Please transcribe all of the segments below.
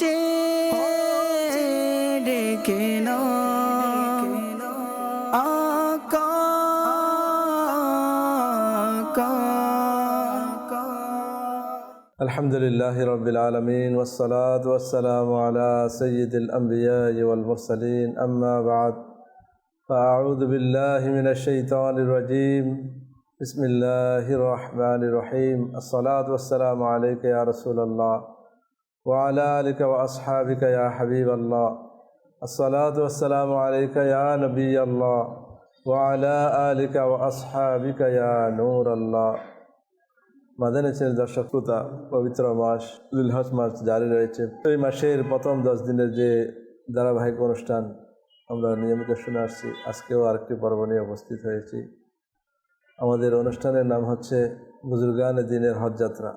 যে ডেকে না আকা الحمد لله رب العالمين والصلاة والسلام على سيد الأنبياء والمرسلين أما بعد فأعوذ بالله من الشيطان الرجيم بسم الله الرحمن الرحيم الصلاة والسلام عليك يا رسول الله وعلى آلك وأصحابك يا حبيب الله الصلاة والسلام عليك يا نبي الله وعلى آلك وأصحابك يا نور الله মাদানী চ্যানেল দর্শক শ্রোতা পবিত্র মাস দুলহজ মাস জারি রয়েছে এই মাসের প্রথম দশ দিনের যে ধারাবাহিক অনুষ্ঠান আমরা নিয়মিত শুনে আসছি আজকেও আরেকটি পর্ব নিয়ে উপস্থিত হয়েছি আমাদের অনুষ্ঠানের নাম হচ্ছে বুজুর্গান দিনের হজযাত্রা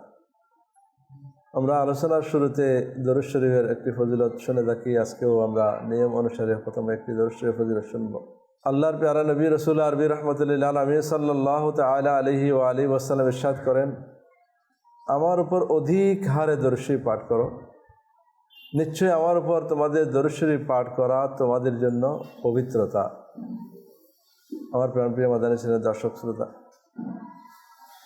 আমরা আলোচনার শুরুতে দরুদ শরীফের একটি ফজিলত শুনে থাকি। আজকেও আমরা নিয়ম অনুসারে প্রথমে একটি দরুদ শরীফ ফজিলত শুনব। আল্লাহর পেয়ারা নবী, রসুল, আরবি রহমতুল্লাহ আলমী সাল্লাহ তালা আলহি ও আলী ওয়াসাল্লাম ইরশাদ করেন, আমার উপর অধিক হারে দর্শী পাঠ করো। নিশ্চয়ই আমার উপর তোমাদের দর্শী পাঠ করা তোমাদের জন্য পবিত্রতা। আমার প্রাণপ্রিয় মাদানী ছিলেন দর্শক শ্রোতা।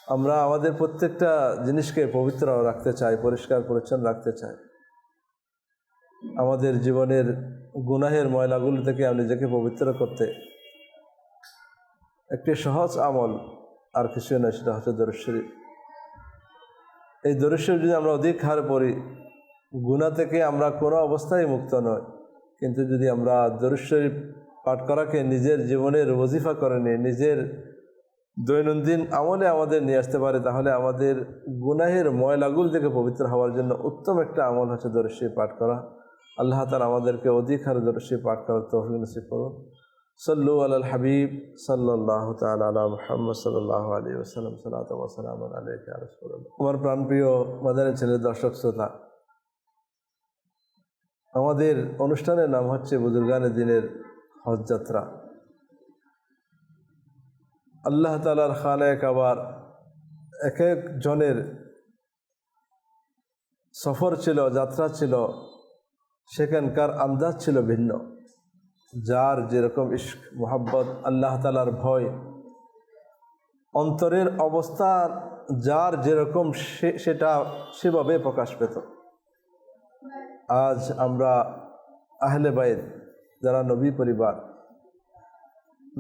আমরা আমাদের প্রত্যেকটা জিনিসকে পবিত্র রাখতে চাই, পরিষ্কার, পরিচ্ছন্ন রাখতে চাই। আমাদের জীবনের গুনাহের ময়লাগুলো থেকে আমি নিজেকে পবিত্র করতে একটি সহজ আমল আর কিছুই নয়, সেটা হচ্ছে দরশ্বরী এই দরশ্বর যদি আমরা অধিক হারে পড়ি গুণা থেকে আমরা কোনো অবস্থায় মুক্ত নয় কিন্তু যদি আমরা দরশ্বরী পাঠ করাকে নিজের জীবনের ওজিফা করে নিয়ে নিজের দৈনন্দিন আমলে আমাদের নিয়ে আসতে পারে, তাহলে আমাদের গুনাহের ময়লাগুল থেকে পবিত্র হওয়ার জন্য উত্তম একটা আমল হচ্ছে দর্শী পাঠ করা। আল্লাহ তালা আমাদেরকে অধিক হারে দরশ্বরী পাঠ করার তৌফিক নসিব করুন। সল্লু আল হাবিব সাল্লাহ তাল মোহাম্মদ সাল্লাহ আলী ওসালাম সালাতাম আলাইকে আমার প্রাণপ্রিয় মাদানের ছেলে দর্শক শ্রোতা, আমাদের অনুষ্ঠানের নাম হচ্ছে বুজুর্গানের দিনের হজযাত্রা আল্লাহ তালার খানায় কাবার এক এক জনের সফর ছিল, যাত্রা ছিল, সেখানকার আন্দাজ ছিল ভিন্ন। যার যেরকম ইস্ক মোহাব্বত, আল্লাহ তালার ভয়, অন্তরের অবস্থা যার যেরকম সেটা সেভাবে প্রকাশ পেত। আজ আমরা আহলে বাইদ যারা নবী পরিবার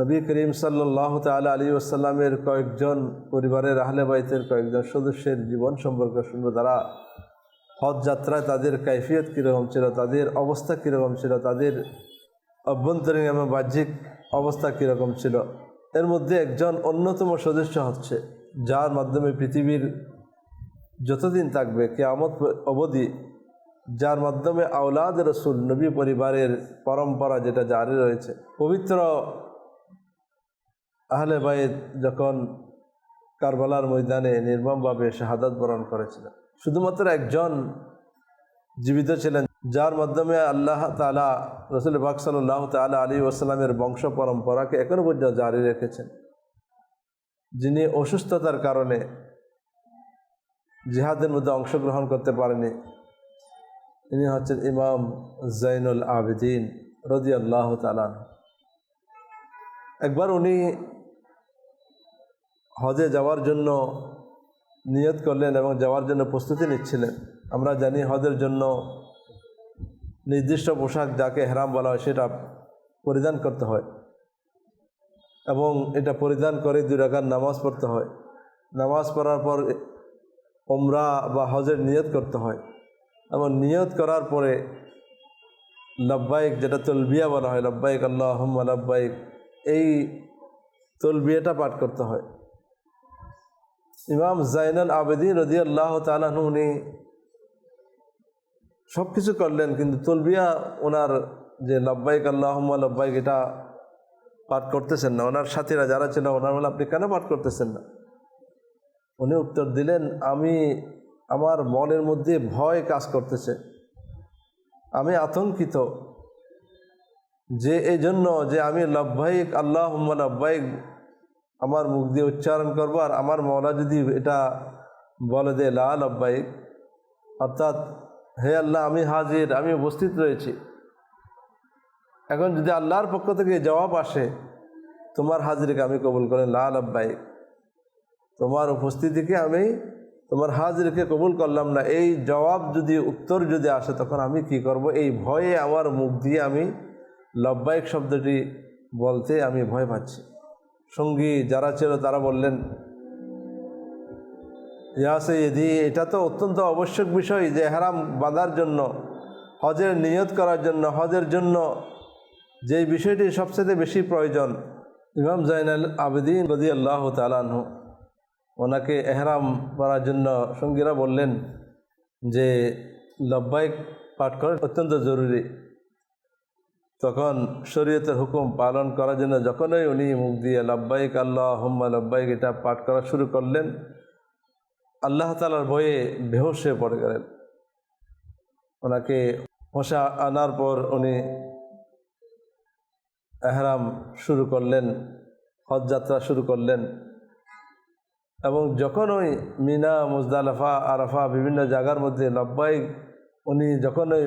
নবী করিম সাল্লাহ তাল আলী আসাল্লামের কয়েকজন পরিবারের আহলে বাইতের কয়েকজন সদস্যের জীবন সম্পর্কে শুনব তারা। হজ যাত্রায় তাদের কাইফিয়ত কীরকম ছিল, তাদের অবস্থা কীরকম ছিল, তাদের অভ্যন্তরীণ এবং বাহ্যিক অবস্থা কীরকম ছিল। এর মধ্যে একজন অন্যতম সদস্য হচ্ছে, যার মাধ্যমে পৃথিবীর যতদিন থাকবে কেয়ামত অবধি, যার মাধ্যমে আওলাদ রসুল নবী পরিবারের পরম্পরা যেটা জারি রয়েছে, পবিত্র আহলে বাইদ যখন কারবালার ময়দানে নির্মমভাবে শাহাদাত বরণ করেছিলেন শুধুমাত্র একজন জীবিত ছিলেন, যার মাধ্যমে আল্লাহ তালা রসুল বাক সাল্লাহ তালা আলী ওসালামের বংশ পরম্পরাকে এখনও পর্যন্ত জারি রেখেছেন। যিনি অসুস্থতার কারণে জিহাদের মধ্যে অংশগ্রহণ করতে পারেনি ইনি হচ্ছেন ইমাম জাইনুল আবেদিন রদি আল্লাহ তালান একবার উনি হজে যাওয়ার জন্য নিয়ত করলেন এবং যাওয়ার জন্য প্রস্তুতি নিচ্ছিলেন। আমরা জানি হজের জন্য নির্দিষ্ট পোশাক যাকে হেরাম বলা হয় সেটা পরিধান করতে হয় এবং এটা পরিধান করে দুই রাখার নামাজ পড়তে হয়। নামাজ পড়ার পর ওমরা বা হজের নিয়ত করতে হয় এবং নিয়ত করার পরে লব্বাইক যেটা তলবিয়া বলা হয়, লব্বাইক আল্লাহ লব্বাইক, এই তলবিয়াটা পাঠ করতে হয়। ইমাম জাইনাল আবেদিন রদি আল্লাহ তালাহু উনি সব কিছু করলেন, কিন্তু তলবিয়া ওনার যে লব্বাইক আল্লাহ লব্বাইক এটা পাঠ করতেছেন না। ওনার সাথীরা যারা ছিল, ওনার বলে, আপনি কেন পাঠ করতেছেন না? উনি উত্তর দিলেন, আমি আমার মনের মধ্যে ভয় কাজ করতেছে। আমি আতঙ্কিত যে এই জন্য যে আমি লব্বাইক আল্লাহ লব্বাইক আমার মুখ দিয়ে উচ্চারণ করব আর আমার মৌলা যদি এটা বলে দে লা লব্বাইক অর্থাৎ, হে আল্লাহ, আমি হাজির, আমি উপস্থিত রয়েছি। এখন যদি আল্লাহর পক্ষ থেকে জবাব আসে, তোমার হাজিরকে আমি কবুল করেন লাল আব্বাই তোমার উপস্থিতিকে আমি, তোমার হাজিরকে কবুল করলাম না, এই জবাব যদি, উত্তর যদি আসে, তখন আমি কি করব? এই ভয়ে আমার মুখ দিয়ে আমি লব্বাইক শব্দটি বলতে আমি ভয় পাচ্ছি। সঙ্গী যারা ছিল তারা বললেন, ইয়া সৈয়দি এটা তো অত্যন্ত আবশ্যক বিষয় যে হারাম বাঁধার জন্য, হজের নিয়ত করার জন্য, হজের জন্য যে বিষয়টি সবচেয়ে বেশি প্রয়োজন। ইমাম জাইনাল আবেদিন রদি আল্লাহ তালানহ ওনাকে এহরাম করার জন্য সঙ্গীরা বললেন যে লব্বাইক পাঠ করা অত্যন্ত জরুরি। তখন শরীয়তের হুকুম পালন করার জন্য যখনই উনি মুখ দিয়ে লব্বাইক আল্লাহ হুম্মা লব্বাইক এটা পাঠ করা শুরু করলেন, আল্লাহ তালার ভয়ে বেহোশ হয়ে পড়ে গেলেন। ওনাকে হোসা আনার পর উনি এহরাম শুরু করলেন, হজ যাত্রা শুরু করলেন এবং যখন ওই মিনা, মুজদালাফা, আরাফা বিভিন্ন জায়গার মধ্যে লব্বাই উনি যখন ওই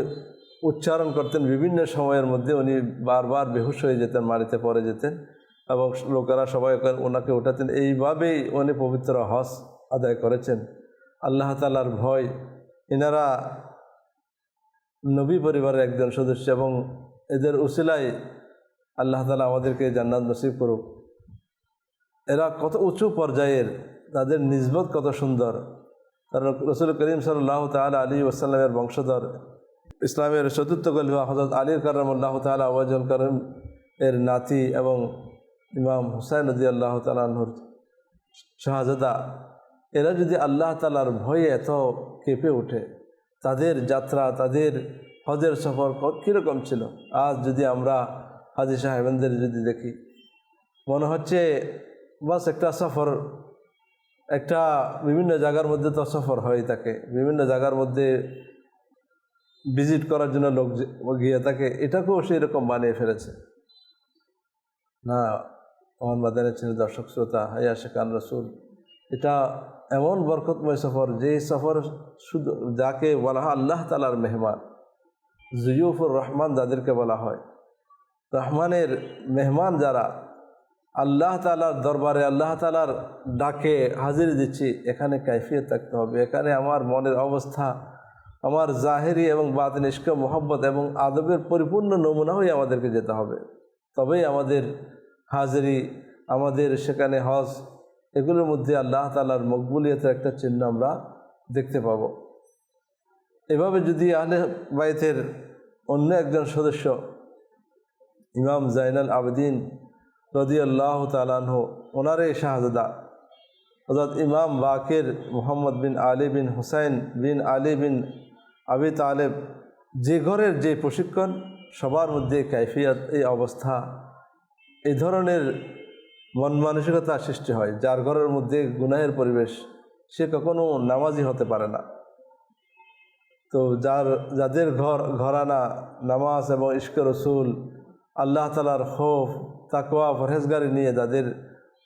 উচ্চারণ করতেন, বিভিন্ন সময়ের মধ্যে উনি বারবার বেহুশ হয়ে যেতেন, মাটিতে পড়ে যেতেন এবং লোকেরা সবাই ওনাকে উঠাতেন। এইভাবেই উনি পবিত্র হজ আদায় করেছেন। আল্লাহ তালার ভয়। এনারা নবী পরিবারের একজন সদস্য এবং এদের উসিলায় আল্লাহ তালা আমাদেরকে জান্নাত নসিব করুক। এরা কত উঁচু পর্যায়ের, তাদের নিজবত কত সুন্দর। কারণ রসুল করিম সাল্লাহ তালা আলী ওসাল্লামের বংশধর ইসলামের চতুর্থ গলিফা হজরত আলীর কারমুল্লাহ তালা ওয়াজল করিম এর নাতি এবং ইমাম হুসাইন নদী আল্লাহ তালাহুর শাহজাদা। এরা যদি আল্লাহ তালার ভয়ে এত কেঁপে ওঠে, তাদের যাত্রা, তাদের হজের সফর কীরকম ছিল? আজ যদি আমরা হাজি সাহেবেনদের যদি দেখি, মনে হচ্ছে বাস একটা সফর, একটা বিভিন্ন জায়গার মধ্যে তো সফর হয় থাকে, বিভিন্ন জায়গার মধ্যে ভিজিট করার জন্য লোক গিয়ে থাকে এটাকেও সেই রকম বানিয়ে ফেলেছে। না আমার মাদানের ছিল দর্শক শ্রোতা হাইয়া শেখান রসুল। এটা এমন বরকতময় সফর, যে সফর শুধু যাকে বলা হয় আল্লাহ তালার মেহমান, জুয়ুফুর রহমান যাদেরকে বলা হয়। রহমানের মেহমান যারা, আল্লাহ তালার দরবারে, আল্লাহ তালার ডাকে হাজির দিচ্ছি, এখানে কাইফিয়ত থাকতে হবে। এখানে আমার মনের অবস্থা আমার জাহেরি এবং বাতিন ইস্ক মোহব্বত এবং আদবের পরিপূর্ণ নমুনা হয়ে আমাদেরকে যেতে হবে। তবেই আমাদের হাজিরি, আমাদের সেখানে হজ, এগুলোর মধ্যে আল্লাহ তালার মকবুলিয়তের একটা চিহ্ন আমরা দেখতে পাব। এভাবে যদি আহলে বাইতের অন্য একজন সদস্য, ইমাম জাইনাল আবেদিন রদি আল্লাহ তালাহ ওনারে শাহজাদা অর্থাৎ ইমাম বাকের মোহাম্মদ বিন আলী বিন হুসাইন বিন আলী বিন আবি তালেব, যে ঘরের যে প্রশিক্ষণ, সবার মধ্যে কাইফিয়াত, এই অবস্থা এই ধরনের মন মানসিকতা সৃষ্টি হয়, যার ঘরের মধ্যে গুনাহের পরিবেশ, সে কখনো নামাজি হতে পারে না। তো যার, যাদের ঘর, ঘরানা, নামাজ এবং ইস্ক রসুল, আল্লাহ তালার খোফ তাকোয়া পরহেজগারি নিয়ে যাদের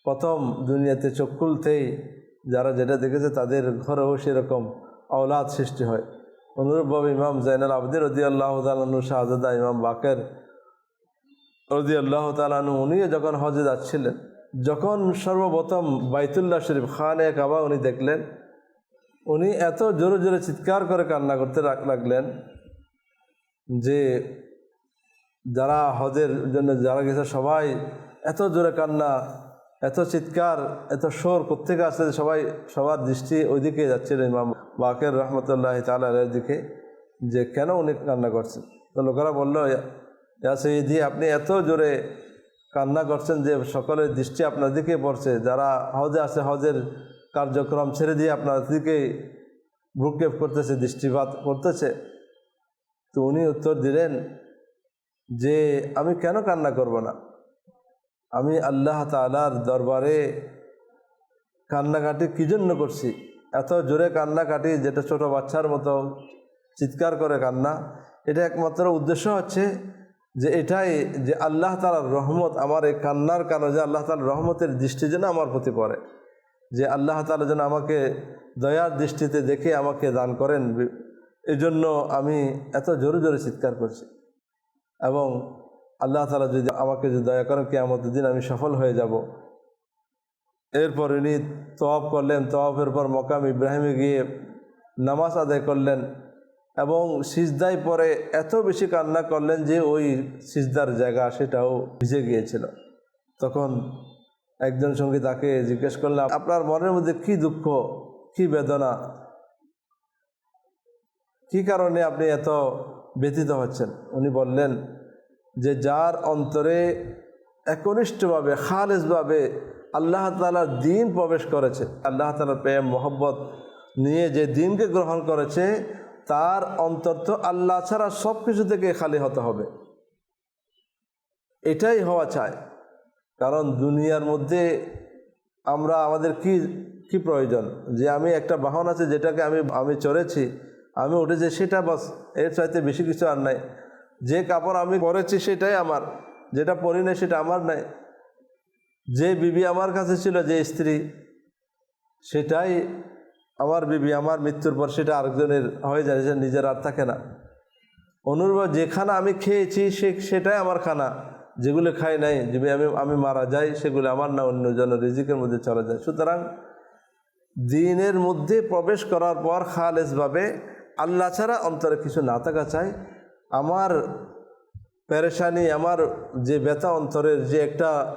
প্রথম দুনিয়াতে চোখ খুলতেই যারা যেটা দেখেছে তাদের ঘরেও সেরকম আওলাদ সৃষ্টি হয়। অনুরূপভাবে ইমাম জাইনাল আবদিন রদি আল্লাহ তালু শাহজাদা ইমাম বাকের রদি আল্লাহ তালু উনিও যখন হজে যাচ্ছিলেন, যখন সর্বপ্রথম বাইতুল্লাহ শরীফ খানে কাবা উনি দেখলেন, উনি এত জোরে জোরে চিৎকার করে কান্না করতে লাগ- লাগলেন যে যারা হজের জন্য যারা গেছে সবাই এত জোরে কান্না এত চিৎকার, এত শোর কোথেকে আসছে যে সবাই, সবার দৃষ্টি ওইদিকে যাচ্ছিল ইমাম বাকের রহমতুল্লাহ তালের দিকে, যে কেন উনি কান্না করছেন? তো লোকেরা বলল ইয়াসইদি আপনি এত জোরে কান্না করছেন যে সকলের দৃষ্টি আপনার দিকে পড়ছে। যারা হজে আছে হজের কার্যক্রম ছেড়ে দিয়ে আপনার দিকে ভ্রুক্ষেপ করতেছে, দৃষ্টিপাত করতেছে। তো উনি উত্তর দিলেন যে, আমি কেন কান্না করব না? আমি আল্লাহ তালার দরবারে কান্নাকাটি কী জন্য করছি? এত জোরে কান্নাকাটি, যেটা ছোট বাচ্চার মতো চিৎকার করে কান্না, এটা একমাত্র উদ্দেশ্য হচ্ছে যে এটাই যে আল্লাহ তালার রহমত আমার এই কান্নার কারণে যে আল্লাহ তালার রহমতের দৃষ্টি যেন আমার প্রতি পড়ে, যে আল্লাহ তালা যেন আমাকে দয়ার দৃষ্টিতে দেখে আমাকে দান করেন। এজন্য আমি এত জোরে জোরে চিৎকার করছি এবং আল্লাহ তালা যদি আমাকে যদি দয়া করেন, কেয়ামতের দিন আমি সফল হয়ে যাব। এরপর উনি তওয়াব করলেন। তওয়াফের পর মকাম ইব্রাহিমে গিয়ে নামাজ আদায় করলেন এবং সিজদায় পরে এত বেশি কান্না করলেন যে ওই সিজদার জায়গা সেটাও ভিজে গিয়েছিল। তখন একজন সঙ্গী তাকে জিজ্ঞেস করলাম আপনার মনের মধ্যে কি দুঃখ, কি বেদনা? কি কারণে আপনি এত ব্যথিত হচ্ছেন? উনি বললেন যে যার অন্তরে একনিষ্ঠভাবে খালেজভাবে আল্লাহ তালার দিন প্রবেশ করেছে। আল্লাহ তালার প্রেম, মোহব্বত নিয়ে যে দিনকে গ্রহণ করেছে, তার অন্তর তো আল্লাহ ছাড়া সব কিছু থেকে খালি হতে হবে। এটাই হওয়া চায় কারণ দুনিয়ার মধ্যে আমরা, আমাদের কি কি প্রয়োজন? যে আমি একটা বাহন আছে যেটাকে আমি আমি চড়েছি, আমি উঠেছি, সেটা বাস, এর চাইতে বেশি কিছু আর নাই। যে কাপড় আমি পরেছি সেটাই আমার, যেটা পরি নাই সেটা আমার নাই। যে বিবি আমার কাছে ছিল, যে স্ত্রী, সেটাই আমার বিবি, আমার মৃত্যুর পর সেটা আরেকজনের হয়ে যায়, যে নিজের আর থাকে না। অনুরূপ যে খানা আমি খেয়েছি, সে, সেটাই আমার খানা। যেগুলো খাই নাই যে আমি আমি মারা যাই, সেগুলো আমার না অন্যজনের রিজিকের মধ্যে চলে যায়। সুতরাং দিনের মধ্যে প্রবেশ করার পর খালেজভাবে আল্লাহ ছাড়া অন্তরে কিছু না থাকা চাই। আমার পেরেশানি, আমার যে ব্যথা অন্তরের যে একটা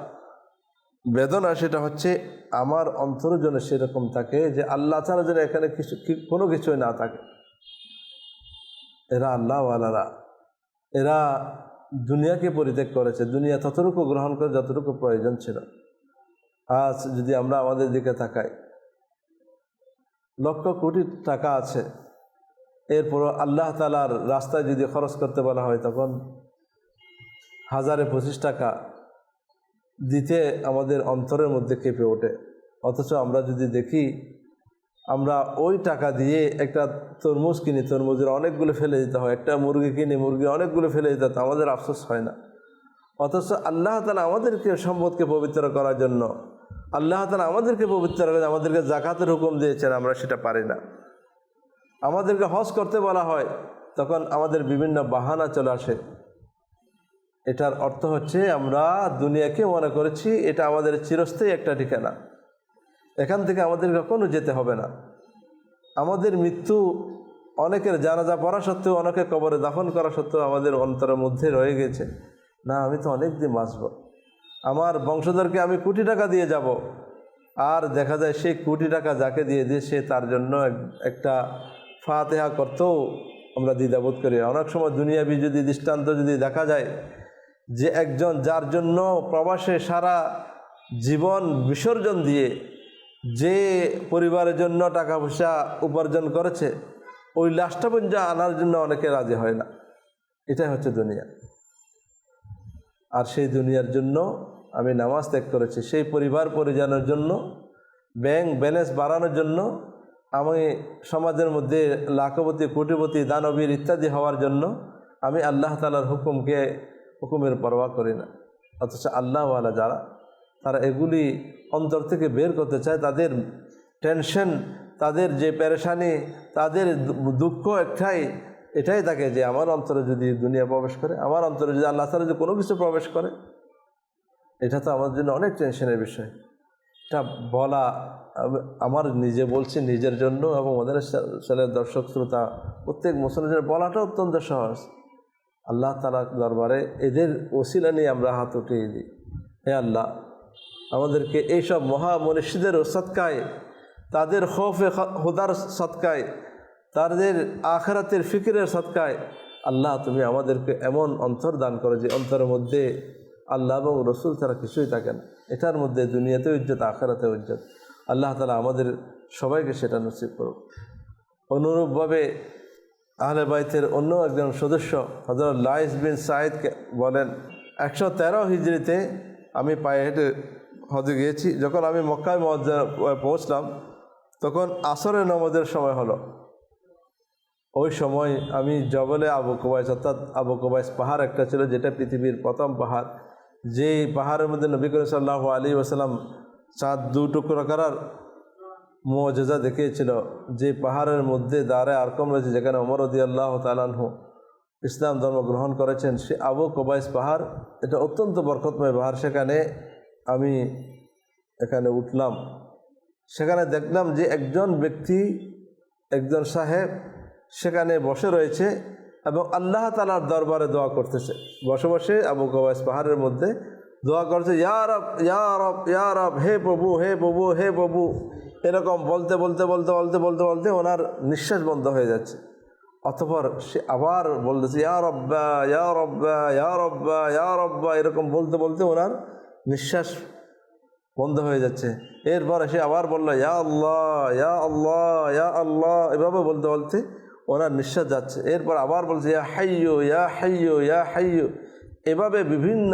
বেদনা, সেটা হচ্ছে আমার অন্তরের জন্য সেরকম থাকে যে আল্লাহ ছাড়া যেন এখানে কিছু কোনো কিছুই না থাকে। এরা আল্লাহওয়ালারা। এরা দুনিয়াকে পরিত্যাগ করেছে। দুনিয়া ততটুকু গ্রহণ করে যতটুকু প্রয়োজন ছিল। আজ যদি আমরা আমাদের দিকে তাকাই, লক্ষ কোটি টাকা আছে। এরপরও আল্লাহ তালার রাস্তায় যদি খরচ করতে বলা হয়, তখন হাজারে পঁচিশ টাকা দিতে আমাদের অন্তরের মধ্যে কেঁপে ওঠে। অথচ আমরা যদি দেখি, আমরা ওই টাকা দিয়ে একটা তরমুজ কিনি, তরমুজের অনেকগুলো ফেলে দিতে হয়, একটা মুরগি কিনি, মুরগি অনেকগুলো ফেলে দিতে হয় আমাদের আফসোস হয় না। অথচ আল্লাহ তালা আমাদেরকে সম্পদকে পবিত্র করার জন্য, আল্লাহ তালা আমাদেরকে পবিত্র করে আমাদেরকে জাকাতের হুকুম দিয়েছেন, আমরা সেটা পারি না। আমাদেরকে হজ করতে বলা হয়, তখন আমাদের বিভিন্ন বাহানা চলে আসে। এটার অর্থ হচ্ছে, আমরা দুনিয়াকে মনে করেছি, এটা আমাদের চিরস্থায়ী একটা ঠিকানা। এখান থেকে আমাদেরকে কখনো যেতে হবে না। আমাদের মৃত্যু অনেকের জানাজা পড়া সত্ত্বেও, অনেকে কবরে দাফন করা সত্ত্বেও আমাদের অন্তরের মধ্যে রয়ে গেছে। না, আমি তো অনেক দিন বাঁচব। আমার বংশধরকে আমি কোটি টাকা দিয়ে যাব। আর দেখা যায় সেই কোটি টাকা যাকে দিয়ে দিয়ে সে তার জন্য এক- একটা ফাতেহা করতেও আমরা দ্বিধাবোধ করি অনেক সময় দুনিয়াবি যদি দৃষ্টান্ত যদি দেখা যায় যে একজন যার জন্য প্রবাসে সারা জীবন বিসর্জন দিয়ে যে পরিবারের জন্য টাকা পয়সা উপার্জন করেছে, ওই লাশটা পর্যন্ত আনার জন্য অনেকে রাজি হয় না। এটাই হচ্ছে দুনিয়া। আর সেই দুনিয়ার জন্য আমি নামাজ ত্যাগ করেছি। সেই পরিবার পরিজনের জন্য, ব্যাংক ব্যালেন্স বাড়ানোর জন্য আমি সমাজের মধ্যে লাখপতি, কোটিপতি, দানবীর ইত্যাদি হওয়ার জন্য আমি আল্লাহ তালার হুকুমকে, হুকুমের পরোয়া করি না। অথচ আল্লাহওয়ালা যারা, তারা এগুলি অন্তর থেকে বের করতে চায়, তাদের টেনশন, তাদের যে পেরেশানি, তাদের দুঃখ একটাই, এটাই থাকে যে আমার অন্তরে যদি দুনিয়া প্রবেশ করে, আমার অন্তরে যদি আল্লাহ তালা যদি কোনো কিছু প্রবেশ করে, এটা তো আমার জন্য অনেক টেনশনের বিষয়। এটা বলা আমার নিজে বলছি নিজের জন্য এবং আমাদের ছেলের দর্শক শ্রোতা, প্রত্যেক মুসলমানের বলাটা অত্যন্ত সহজ। আল্লাহ তালা দরবারে এদের ওসিলা নিয়ে আমরা হাত উঠিয়ে দিই। হে আল্লাহ, আমাদেরকে এইসব মহামনীষীদের সৎকায়, তাদের খৌফে হুদার সৎকায়, তাদের আখরাতের ফিকিরের সৎকায়, আল্লাহ তুমি আমাদেরকে এমন অন্তর দান করো যে অন্তরের মধ্যে আল্লাহ এবং রসুল ছাড়া কিছুই থাকে না। এটার মধ্যে দুনিয়াতে ইজ্জত, আখরাতে ইজ্জত। আল্লাহ তালা আমাদের সবাইকে সেটা নসিব করুক। অনুরূপভাবে আহলে বাইতের অন্য একজন সদস্য হজরত লাইস বিন সাইদকে বলেন, একশো তেরো হিজড়িতে আমি পায়ে হেঁটে হজে গিয়েছি। যখন আমি মক্কায় মজ্জা পৌঁছলাম, তখন আসরের নমাজের সময় হলো। ওই সময় আমি জবলে আবু কুবাইস অর্থাৎ আবু কুবাইস পাহাড় একটা ছিল যেটা পৃথিবীর প্রথম পাহাড়। যেই পাহাড়ের মধ্যে নবী করিম সাল্লাহ আলী ওসালাম চাঁদ দু টুকরো করার মজেজা দেখিয়েছিল, যে পাহাড়ের মধ্যে দাঁড়ে আরকম রয়েছে যেখানে অমরদি আল্লাহ তালানহু ইসলাম ধর্ম গ্রহণ করেছেন। সে আবু কবাইস পাহাড়, এটা অত্যন্ত বরকতময় পাহাড়। সেখানে আমি এখানে উঠলাম। সেখানে দেখলাম যে একজন ব্যক্তি, একজন সাহেব সেখানে বসে রয়েছে। এবং আল্লাহ তালার দরবারে দোয়া করতেছে বসে বসে আবু কবাইস পাহাড়ের মধ্যে দোয়া করছে ইয়ারব ইয়ারব ইয়ারব হে প্রভু হে প্রভু হে প্রভু। এরকম বলতে বলতে বলতে বলতে বলতে বলতে ওনার নিঃশ্বাস বন্ধ হয়ে যাচ্ছে। অতপর সে আবার বলতেছে, ইয়া রব্বা ইয়া রব্বা ইয়া রব্বা ইয়া রব্বা। এরকম বলতে বলতে ওনার নিঃশ্বাস বন্ধ হয়ে যাচ্ছে। এরপর সে আবার বলল, ইয়া আল্লাহ ইয়া আল্লাহ ইয়া আল্লাহ। এভাবে বলতে বলতে ওনার নিঃশ্বাস যাচ্ছে। এরপর আবার বলছে, ইয়া হাইয়ো ইয়া হাইয়ো ইয়া হাইয়ো এভাবে বিভিন্ন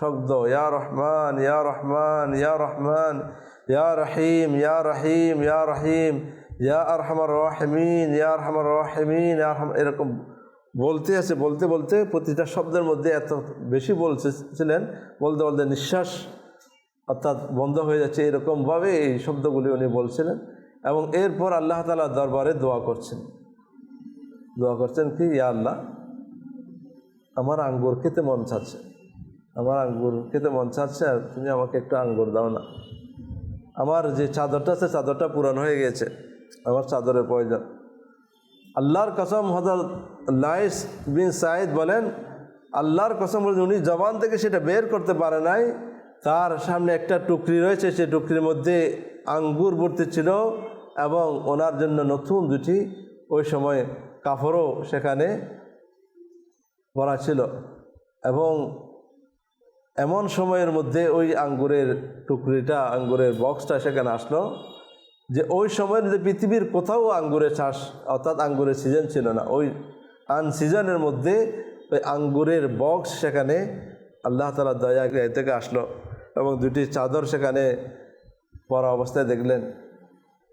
শব্দ, ইয়া রহমান ইয়া রহমান ইয়া রহমান, ইয়া রহিম ইয়া রহিম ইয়া রহিম, ইয়া আরহামার রহমিন, ইয়া আরহামার রহমিন এরকম বলতে আছে, বলতে বলতে প্রতিটা শব্দের মধ্যে এত বেশি বলছিলেন, বলতে বলতে নিঃশ্বাস অর্থাৎ বন্ধ হয়ে যাচ্ছে। এরকমভাবে এই শব্দগুলি উনি বলছিলেন এবং এরপর আল্লাহ তালা দরবারে দোয়া করছেন। দোয়া করছেন কি, ইয়া আল্লাহ, আমার আঙ্গুর খেতে মন চাচ্ছে। আমার আঙ্গুর খেতে মন চাচ্ছে, আর তুমি আমাকে একটু আঙ্গুর দাও না। আমার যে চাদরটা আছে, চাদরটা পুরান হয়ে গেছে। আমার চাদরের প্রয়োজন আল্লাহর কসম হজরত লাইস বিন সাইদ বলেন, আল্লাহর কসম বলে উনি জবান থেকে সেটা বের করতে পারে নাই। তার সামনে একটা টুকরি রয়েছে, সে টুকরির মধ্যে আঙ্গুর ভর্তি ছিল এবং ওনার জন্য নতুন দুটি। ওই সময় কাপড়ও সেখানে পরা ছিল এবং এমন সময়ের মধ্যে ওই আঙ্গুরের টুকরিটা, আঙ্গুরের বক্সটা সেখানে আসলো যে ওই সময়ের যে পৃথিবীর কোথাও আঙ্গুরের চাষ অর্থাৎ আঙ্গুরের সিজন ছিল না। ওই আন সিজনের মধ্যে ওই আঙ্গুরের বক্স সেখানে আল্লাহ তালা দয়া থেকে আসলো এবং দুটি চাদর সেখানে পরা অবস্থায় দেখলেন।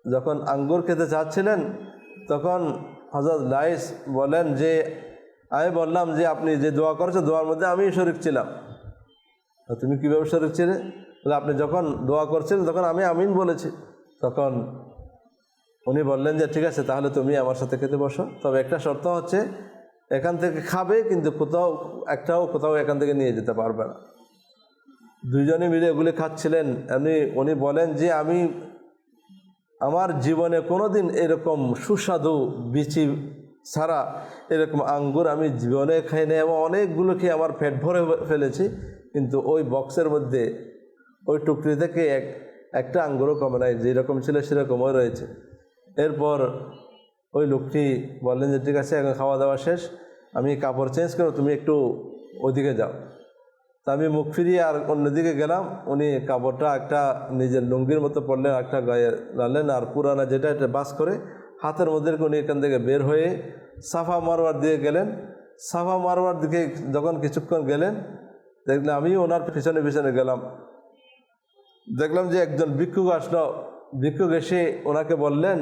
যখন আঙ্গুর খেতে চাচ্ছিলেন, তখন হজরত লাইস বলেন যে, আমি বললাম যে, আপনি যে দোয়া করেছেন, দোয়ার মধ্যে আমি শরিক ছিলাম। তুমি কীভাবে শরিক ছিলে? বলে, আপনি যখন দোয়া করছিলেন তখন আমি আমিন বলেছি। তখন উনি বললেন যে, ঠিক আছে, তাহলে তুমি আমার সাথে খেতে বসো। তবে একটা শর্ত হচ্ছে, এখান থেকে খাবে, কিন্তু কোথাও, একটাও কোথাও এখান থেকে নিয়ে যেতে পারবে না। দুইজনে মিলে এগুলি খাচ্ছিলেন। এমনি উনি বলেন যে, আমি আমার জীবনে কোনোদিন এরকম সুস্বাদু বিচি ছাড়া এরকম আঙ্গুর আমি জীবনে খাই খাইনি এবং অনেকগুলো খেয়ে আমার পেট ভরে ফেলেছি। কিন্তু ওই বক্সের মধ্যে, ওই টুকরি থেকে এক, একটা আঙ্গুরও কমে নাই, যেরকম ছিল সেরকমও রয়েছে। এরপর ওই লোকটি বললেন যে, ঠিক আছে, এখন খাওয়া দাওয়া শেষ, আমি কাপড় চেঞ্জ করো তুমি একটু ওদিকে যাও। আমি মুখ ফিরিয়ে আর অন্যদিকে গেলাম। উনি কাপড়টা একটা নিজের লুঙ্গির মতো পড়লেন একটা গায়ে লালেন আর পুরানা যেটা, এটা বাস করে হাতের মধ্যে উনি এখান থেকে বের হয়ে সাফা মারওয়ার দিয়ে গেলেন। সাফা মারওয়ার দিকে যখন কিছুক্ষণ গেলেন দেখলাম আমি ওনার পিছনে পিছনে গেলাম। দেখলাম যে একজন ভিক্ষুক আসলো। ভিক্ষুক এসে ওনাকে বললেন,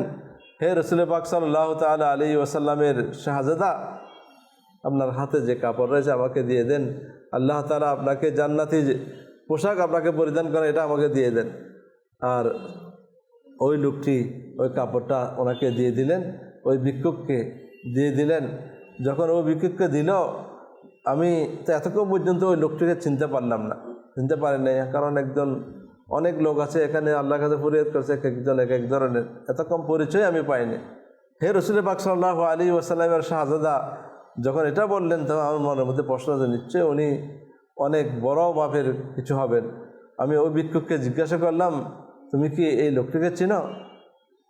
হে রসুল পাক সাল্লাহ তালা আলী ওসাল্লামের শাহজাদা, আপনার হাতে যে কাপড় রয়েছে আমাকে দিয়ে দেন। আল্লাহ তালা আপনাকে জান্নাতি পোশাক আপনাকে পরিধান করে, এটা আমাকে দিয়ে দেন। আর ওই লোকটি ওই কাপড়টা ওনাকে দিয়ে দিলেন, ওই ভিক্ষুককে দিয়ে দিলেন। যখন ওই ভিক্ষুককে দিল, আমি তো এতক্ষণ পর্যন্ত ওই লোকটিকে চিনতে পারলাম না, চিনতে পারি নাই। কারণ একজন অনেক লোক আছে, এখানে আল্লাহর কাছে ফরিয়াদ করছে, এক একজন, এক এক ধরনের। এত কম পরিচয় আমি পাইনি। হে রসুল পাক সাল্লাহ আলী ওসাল্লামের শাহজাদা যখন এটা বললেন, তখন আমার মনের মধ্যে প্রশ্ন আছে নিশ্চয়ই উনি অনেক বড় বাপের কিছু হবেন। আমি ওই ভিক্ষুককে জিজ্ঞাসা করলাম, তুমি কি এই লোকটিকে চিনো?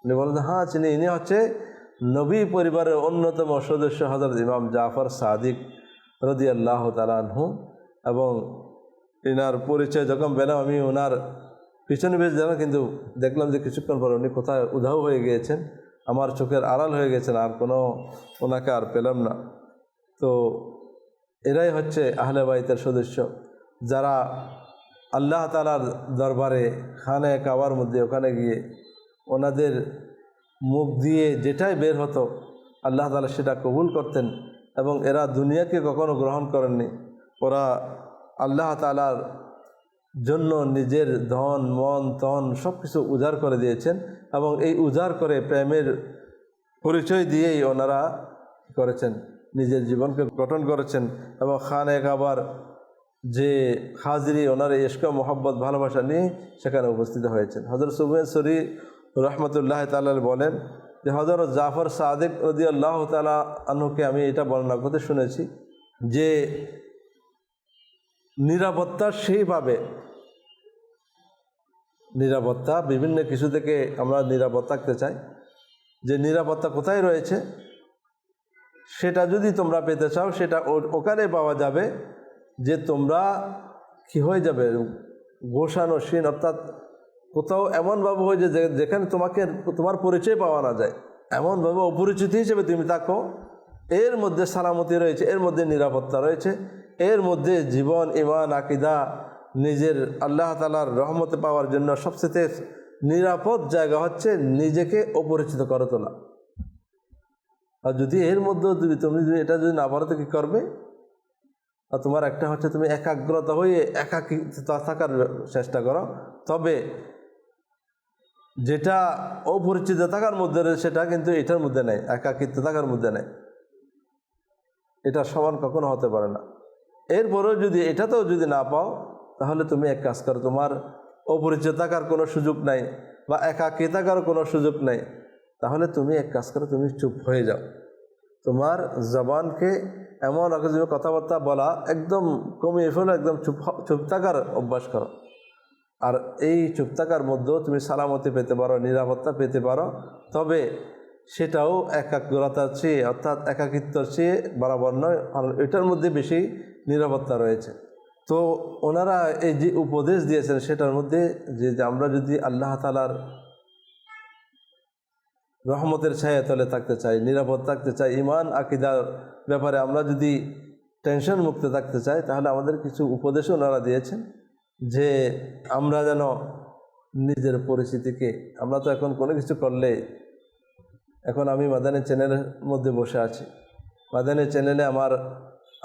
উনি বললেন হ্যাঁ চিনি। ইনি হচ্ছে নবী পরিবারের অন্যতম সদস্য হজরত ইমাম জাফর সাদিক রদি আল্লাহ তালানহু এবং এনার পরিচয় যখন পেলাম, আমি ওনার পিছনে বেশ যেন কিন্তু দেখলাম যে কিছুক্ষণ পর উনি কোথায় উধাও হয়ে গিয়েছেন। আমার চোখের আড়াল হয়ে গেছেন, আর কোনো ওনাকে আর পেলাম না। তো এরাই হচ্ছে আহলে বাইতের সদস্য। যারা আল্লাহ তালার দরবারে খানে কাবার মধ্যে ওখানে গিয়ে ওনাদের মুখ দিয়ে যেটাই বের হতো, আল্লাহ তালা সেটা কবুল করতেন এবং এরা দুনিয়াকে কখনো গ্রহণ করেননি। ওরা আল্লাহ তালার জন্য নিজের ধন, মন, তন সব কিছু উজাড় করে দিয়েছেন এবং এই উজাড় করে প্রেমের পরিচয় দিয়েই ওনারা করেছেন। নিজের জীবনকে গঠন করেছেন এবং খান এক আবার যে হাজরি, ওনার ইস্ক মোহাব্বত, ভালোবাসা নিয়ে সেখানে উপস্থিত হয়েছেন। হজরত সুবেন সরি রহমতুল্লাহ তাল্লাহ বলেন যে হজরত জাফর সাদেক রদি আল্লাহ তালা আনুকে আমি এটা বর্ণনা করতে শুনেছি যে, নিরাপত্তা সেইভাবে নিরাপত্তা বিভিন্ন কিছু থেকে আমরা নিরাপদ থাকতে চাই। যে নিরাপত্তা কোথায় রয়েছে? সেটা যদি তোমরা পেতে চাও, সেটা ওখানে পাওয়া যাবে যে তোমরা কি হয়ে যাবে? গোসানো শিন অর্থাৎ কোথাও এমনভাবে হয়ে যে- যেখানে তোমাকে তোমার পরিচয় পাওয়া না যায়। এমনভাবে অপরিচিত হিসেবে তুমি থাকো, এর মধ্যে সালামতি রয়েছে, এর মধ্যে নিরাপত্তা রয়েছে, এর মধ্যে জীবন ইমান আকিদা, নিজের আল্লাহ তালার রহমতে পাওয়ার জন্য সবচেয়ে নিরাপদ জায়গা হচ্ছে নিজেকে অপরিচিত করে তোলা। আর যদি এর মধ্যেও যদি তুমি যদি এটা যদি না পারো তো কী করবে? আর তোমার একটা হচ্ছে তুমি একাগ্রতা হয়ে একাকিত্ব থাকার চেষ্টা করো। তবে যেটা অপরিচিত থাকার মধ্যে রয়েছে সেটা কিন্তু এটার মধ্যে নেই, একাকিত্ব থাকার মধ্যে নেই। এটা সমান কখনো হতে পারে না। এরপরেও যদি এটাতেও যদি না পাও, তাহলে তুমি এক কাজ করো, তোমার অপরিচিত থাকার কোনো সুযোগ নাই বা একাকী থাকার কোনো সুযোগ নাই। তাহলে তুমি এক কাজ করে, তুমি চুপ হয়ে যাও। তোমার জবানকে এমন আগে তুমি কথাবার্তা বলা, একদম কমিয়ে ফেলো, একদম চুপ চুপ থাকার অভ্যাস করো। আর এই চুপ থাকার মধ্যেও তুমি সালামতি পেতে পারো, নিরাপত্তা পেতে পারো। তবে সেটাও একাগ্রতার চেয়ে, অর্থাৎ একাকিত্বর চেয়ে বরাবর নয় এটার মধ্যে বেশি নিরাপত্তা রয়েছে। তো ওনারা এই যে উপদেশ দিয়েছেন, সেটার মধ্যে যে আমরা যদি আল্লাহ তালার রহমতের ছায়া তলে থাকতে চাই, নিরাপদ থাকতে চাই ইমান আকিদার ব্যাপারে আমরা যদি টেনশন মুক্ত থাকতে চাই, তাহলে আমাদের কিছু উপদেশও ওনারা দিয়েছেন যে আমরা যেন নিজের পরিস্থিতিকে, আমরা তো এখন কোনো কিছু করলে, এখন আমি মাদানের চ্যানেলের মধ্যে বসে আছি। মাদানের চ্যানেলে আমার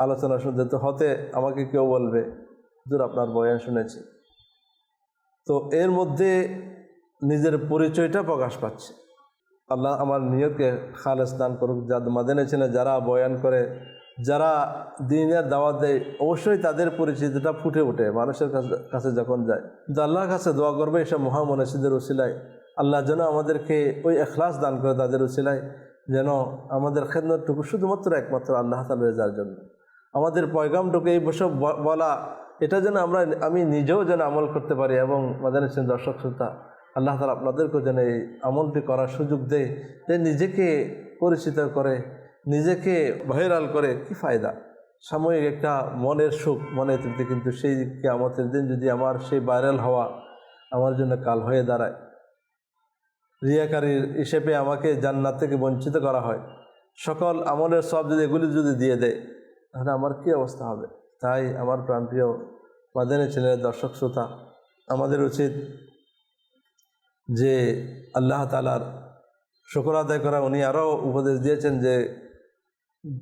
আলোচনা শুনতে তো হতে আমাকে কেউ বলবে দূর আপনার বয়ান শুনেছি। তো এর মধ্যে নিজের পরিচয়টা প্রকাশ পাচ্ছে। আল্লাহ আমার নিয়তকে খালেস দান করুক, যা মাদানী চ্যানেল যারা বয়ান করে, যারা দিনের দাওয়াত দেয়, অবশ্যই তাদের পরিচিতিটা ফুটে ওঠে, মানুষের কাছে যখন যায়। কিন্তু আল্লাহর কাছে দোয়া করবে এসব মহামনসিদের উসিলায়। আল্লাহ যেন আমাদেরকে ওই এখলাস দান করে তাদের উসিলায়, যেন আমাদের খেদমতটুকু শুধুমাত্র একমাত্র আল্লাহ তালা রেজার জন্য। আমাদের পয়গামটুকু এই বসব বলা, এটা যেন আমরা, আমি নিজেও যেন আমল করতে পারি এবং মাদানী দর্শক শ্রোতা আল্লাহ তালা আপনাদেরকেও যেন এই আমলটি করার সুযোগ দেয়, যে নিজেকে পরিচিত করে, নিজেকে ভাইরাল করে, কি ফায়দা? সাময়িক একটা মনের সুখ মনে তৃপ্তি কিন্তু সেই কে আমাদের দিন যদি আমার সেই ভাইরাল হওয়া আমার জন্য কাল হয়ে দাঁড়ায়। রিয়াকারীর হিসেবে আমাকে জান্নাত থেকে বঞ্চিত করা হয়। সকল আমলের সব যদি এগুলি যদি দিয়ে দেয়, তাহলে আমার কী অবস্থা হবে? তাই আমার প্রাণপ্রিয় মাদানী ছেলের দর্শক, শ্রোতা, আমাদের উচিত যে আল্লাহ তালার শুকর আদায় করা, উনি আরও উপদেশ দিয়েছেন যে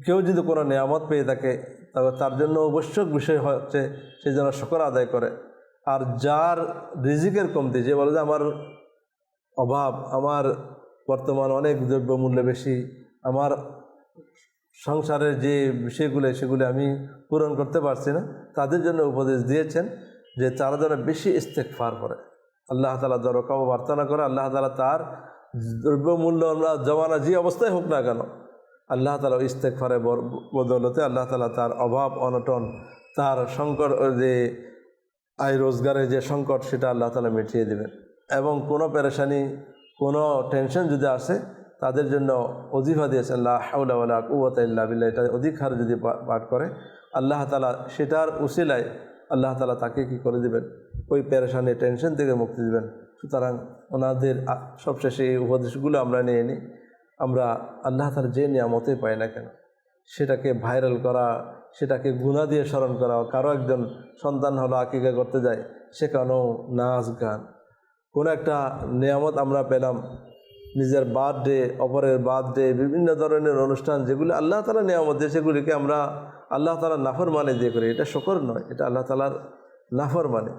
কেউ যদি কোনো নিয়ামত পেয়ে থাকে, তবে তার জন্য অবশ্যক বিষয় হচ্ছে সে যেন শুকর আদায় করে। আর যার রিজিকের কমতি, যে বলে যে আমার অভাব, আমার বর্তমান অনেক দ্রব্যমূল্য বেশি, আমার সংসারের যে বিষয়গুলো, সেগুলো আমি পূরণ করতে পারছি না, তাদের জন্য উপদেশ দিয়েছেন যে তারা যেন বেশি ইস্তেকফার করে। আল্লাহ তালা দরকাও প্রার্থনা করে, আল্লাহ তালা তার দ্রব্যমূল্য আমরা জমানা যে অবস্থায় হোক না কেন, আল্লাহ তালা ইস্তেকফারে বদলতে আল্লাহ তালা তার অভাব, অনটন, তার সংকট যে আয় রোজগারের যে সংকট, সেটা আল্লাহ তালা মিটিয়ে দেবেন। এবং কোনো পেরেশানি, কোনো টেনশন যদি আসে, তাদের জন্য অজিফা দিয়েছে আল্লাহ হাউলা কুয়াত ইল্লা বিল্লাহ, এটা অধিক হারে যদি পাঠ করে, আল্লাহ তালা সেটার উসিলায় আল্লাহ তালা তাকে কি করে দিবেন? ওই পেরেশানি টেনশন থেকে মুক্তি দিবেন। সুতরাং ওনাদের সবশেষে এই উপদেশগুলো আমরা নিয়ে নিই। আমরা আল্লাহ তালা যে নিয়ামতে পাই না কেন, সেটাকে ভাইরাল করা, সেটাকে গুণা দিয়ে স্মরণ করা। কারও একজন সন্তান হলো আকিকা করতে যায় সেখানেও নাচ গান? কোনো একটা নিয়ামত আমরা পেলাম, নিজের বার্থডে অপরের বার্থডে বিভিন্ন ধরনের অনুষ্ঠান, যেগুলি আল্লাহ তালা নিয়ামত দিয়ে, সেগুলিকে আমরা আল্লাহ তালা নাফর মানে দিয়ে করি। এটা শকর নয়, এটা আল্লাহ তালার নাফর মানে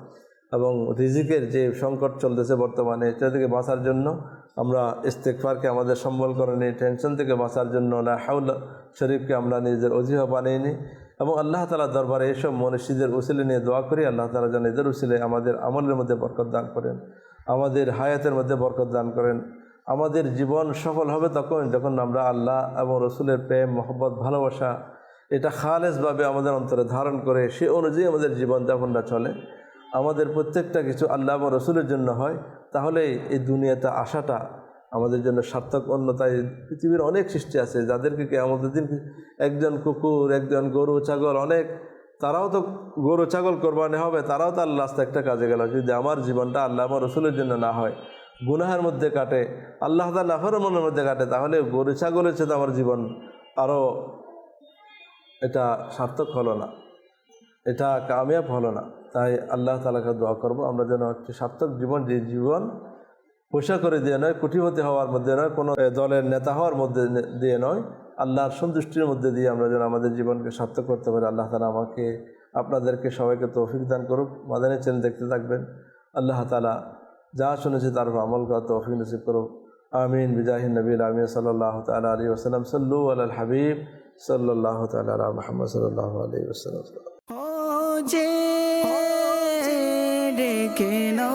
এবং রিজিকের যে সংকট চলতেছে বর্তমানে, এটা থেকে বাঁচার জন্য আমরা ইস্তেকফারকে আমাদের সম্বল করে নিই টেনশন থেকে বাঁচার জন্য না হাউল শরীফকে আমরা নিজের অজিহা বানিয়ে নিই এবং আল্লাহ তালা দরবারে এসব মনীষীদের উসিলে নিয়ে দোয়া করি, আল্লাহ তালা যেন এদের উসিলে আমাদের আমলের মধ্যে বরকত দান করেন, আমাদের হায়াতের মধ্যে বরকত দান করেন। আমাদের জীবন সফল হবে তখন যখন আমরা আল্লাহ এবং রসুলের প্রেম, মহব্বত, ভালোবাসা, এটা খালেজভাবে আমাদের অন্তরে ধারণ করে, সে অনুযায়ী আমাদের জীবনযাপনটা চলে। আমাদের প্রত্যেকটা কিছু আল্লাহ এবং রসুলের জন্য হয়, তাহলে এই দুনিয়াতে আসাটা আমাদের জন্য সার্থক। অন্যতায় পৃথিবীর অনেক সৃষ্টি আছে, যাদেরকে কে আমাদের দিন একজন কুকুর, একজন গরু, ছাগল অনেক, তারাও তো গরু, ছাগল কোরবানি হবে, তারাও তো আল্লাহ রাস্তা একটা কাজে গেল। যদি আমার জীবনটা আল্লাহ আমার রসুলের জন্য না হয়, গুনাহের মধ্যে কাটে, আল্লাহ তাল্লাহ মনের মধ্যে কাটে, তাহলে গরু, ছাগলের সাথে আমার জীবন আরও এটা সার্থক হলো না, এটা কামিয়াব হলো না। তাই আল্লাহ তালাকে দোয়া করব, আমরা যেন একটি সার্থক জীবন, যে জীবন পয়সা করে দিয়ে নয়, কুটিপতি হওয়ার মধ্যে নয়, কোনো দলের নেতা হওয়ার মধ্যে দিয়ে নয়, আল্লাহর সন্তুষ্টির মধ্যে দিয়ে আমরা যেন আমাদের জীবনকে সার্থক করতে পারি। আল্লাহ তালা আমাকে, আপনাদেরকে সবাইকে তৌফিক দান করুক, মাদানী চ্যানেল দেখতে থাকবেন। আল্লাহ তালা যা শুনেছি তার আমল করা তৌফিক নসিব করুক। আমিন। বিজাহিন নবীল আমিন। সাল্লাহ তালা আলী ওসালাম সাল্লু আল হাবিব। সাল্লাহ তালা মোহাম্মদ সাল্লাহ আলী ওসালাম ডেকে নো